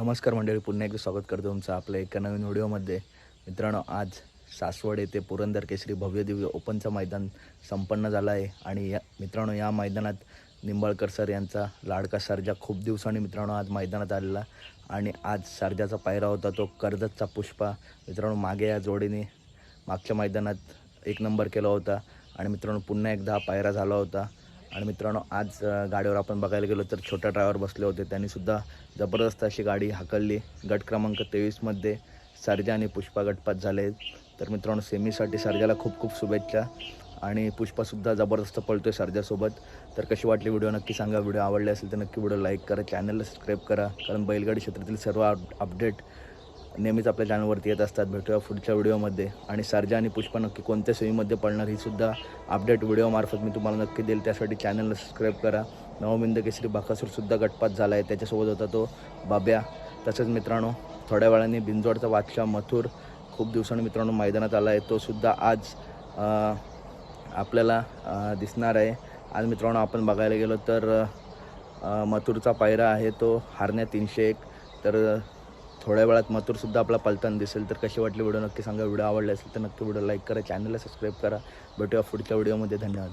नमस्कार मंडळी पुन्हा एकदा स्वागत करतो तुमचं आपल्या एका नवीन व्हिडिओमध्ये. मित्रांनो आज सासवड येथे पुरंदर केसरी भव्य दिव्य ओपनचं मैदान संपन्न झालं आहे. आणि या मित्रांनो या मैदानात निंबाळकर सर यांचा लाडका सर्जा खूप दिवसांनी मित्रांनो आज मैदानात आलेला. आणि आज सर्जाचा पायरा होता तो कर्जतचा पुष्पा. मित्रांनो मागे या जोडीने मागच्या मैदानात एक नंबर केला होता. आणि मित्रांनो पुन्हा एकदा हा पायरा झाला होता. आणि मित्रांनो आज गाडीवर आपण बघायला गेलो तर छोट्या ड्रायव्हर बसले होते. त्यांनीसुद्धा जबरदस्त अशी गाडी हाकलली. गट क्रमांक तेवीसमध्ये सर्जा आणि पुष्पा गटपात झाले. तर मित्रांनो सेमीसाठी सर्जाला खूप खूप शुभेच्छा. आणि पुष्पासुद्धा जबरदस्त पळतोय सर्जासोबत. तर कशी वाटली व्हिडिओ नक्की सांगा. व्हिडिओ आवडले असेल तर नक्की व्हिडिओ लाईक करा. चॅनलला सबस्क्राईब करा. कारण बैलगाडी क्षेत्रातील सर्व अप अपडेट नेहमीच आपल्या चॅनलवरती येत असतात. भेटूया पुढच्या व्हिडिओमध्ये. आणि सर्जा आणि पुष्पा नक्की कोणत्या सेमीमध्ये पडणार ही सुद्धा अपडेट व्हिडिओमार्फत मी तुम्हाला नक्की देईल. त्यासाठी चॅनलला सबस्क्राईब करा. नवमिंद केसरी बाकासूरसुद्धा गटपात झाला आहे त्याच्यासोबत होता तो बाब्या. तसंच मित्रांनो थोड्या वेळाने बिंजोडचा बादशाह मथुर खूप दिवसांनी मित्रांनो मैदानात आला आहे तोसुद्धा आज आपल्याला दिसणार आहे. आज मित्रांनो आपण बघायला गेलो तर मथुरचा पायरा आहे तो हारण्या तीनशे एक. तर थोड्या वेळात मथुरसुद्धा आपला पलताना दिसेल. तर कशी वाटली व्हिडिओ? नक्की सांगा. व्हिडिओ आवडला असेल तर नक्की व्हिडिओ लाईक करा. चॅनलला सबस्क्राईब करा. भेटूया पुढच्या व्हिडिओमध्ये धन्यवाद.